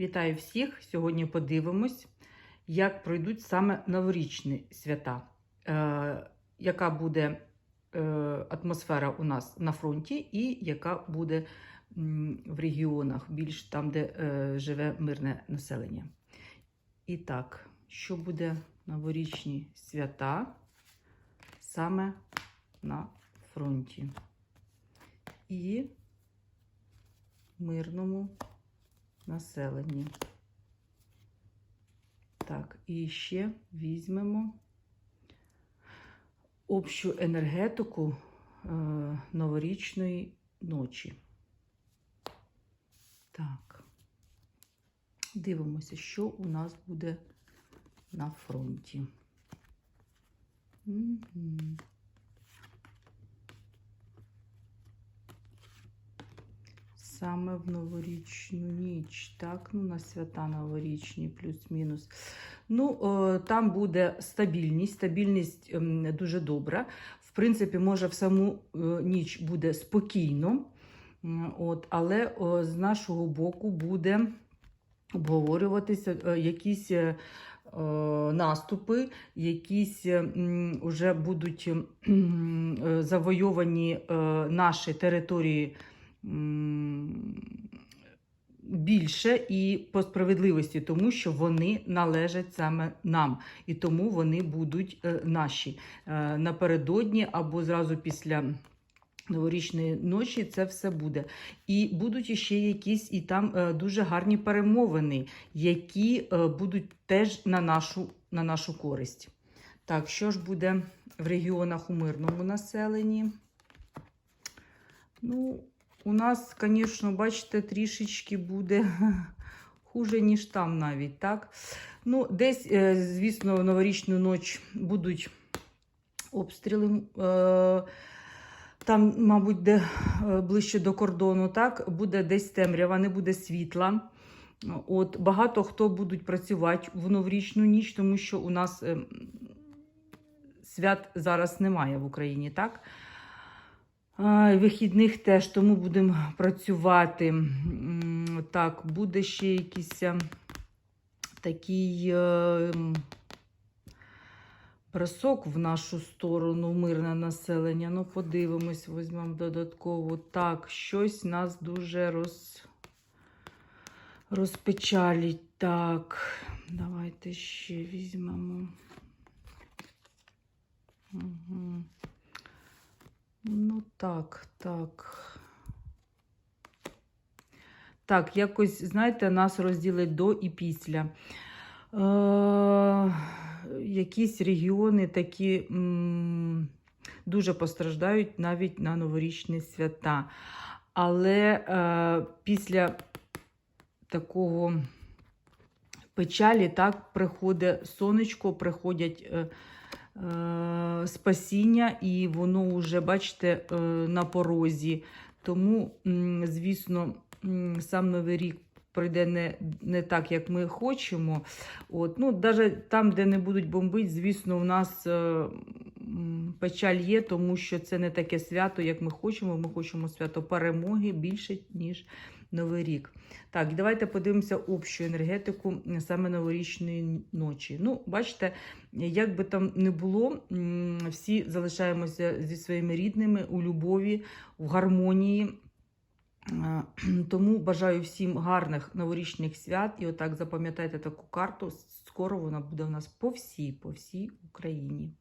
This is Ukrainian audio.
Вітаю всіх! Сьогодні подивимось, як пройдуть саме новорічні свята, е, яка буде е, атмосфера у нас на фронті, і яка буде в регіонах, більш там, де е, живе мирне населення. І так, що буде новорічні свята саме на фронті і мирному населенні. Так, і ще візьмемо общу енергетику е, новорічної ночі. Так, дивимося, що у нас буде на фронті. Мгм. Саме в новорічну ніч, так, ну на свята новорічні, плюс-мінус. Ну, е, там буде стабільність. Стабільність ем, дуже добра. В принципі, може, в саму е, ніч буде спокійно, от, але з нашого боку буде обговорюватися е, якісь наступи, якісь е, уже будуть завойовані наші території більше і по справедливості, тому що вони належать саме нам, і тому вони будуть е, наші Е, напередодні або зразу після. Новорічної ночі це все буде. І будуть ще якісь і там е, дуже гарні перемовини, які будуть теж на нашу, на нашу користь. Так, що ж буде в регіонах у мирному населенні? Ну, у нас, звісно, бачите, трішечки буде хуже, ніж там навіть, так? Ну, десь, е, звісно, в новорічну ніч будуть обстріли. е, Там, мабуть, де е, ближче до кордону, так, буде десь темрява, не буде світла. От, багато хто будуть працювати в новорічну ніч, тому що у нас е, свят зараз немає в Україні, так? Вихідних теж, тому будемо працювати. Так, буде ще якийсь е, такий е, бросок в нашу сторону, мирне населення. Ну, подивимось, візьмемо додатково. Так, щось нас дуже роз... розпечалить. Так, давайте ще візьмемо. Угу. Ну, так, так. Так, якось, знаєте, нас розділить до і після. Е, якісь регіони такі м, дуже постраждають навіть на новорічні свята. Але е, після такого печалі так приходить сонечко, приходять. Е, спасіння, і воно вже, бачите, е, на порозі. Тому, звісно, сам Новий рік пройде не, не так, як ми хочемо. От, ну, Навіть там, де не будуть бомбити, звісно, у нас е, печаль є, тому що це не таке свято, як ми хочемо. Ми хочемо свято перемоги більше, ніж Новий рік. Так, давайте подивимося общу енергетику саме новорічної ночі. Ну, бачите, як би там не було, всі залишаємося зі своїми рідними у любові, в гармонії. Тому бажаю всім гарних новорічних свят. І отак запам'ятайте таку карту. Скоро вона буде у нас по всій, по всій Україні.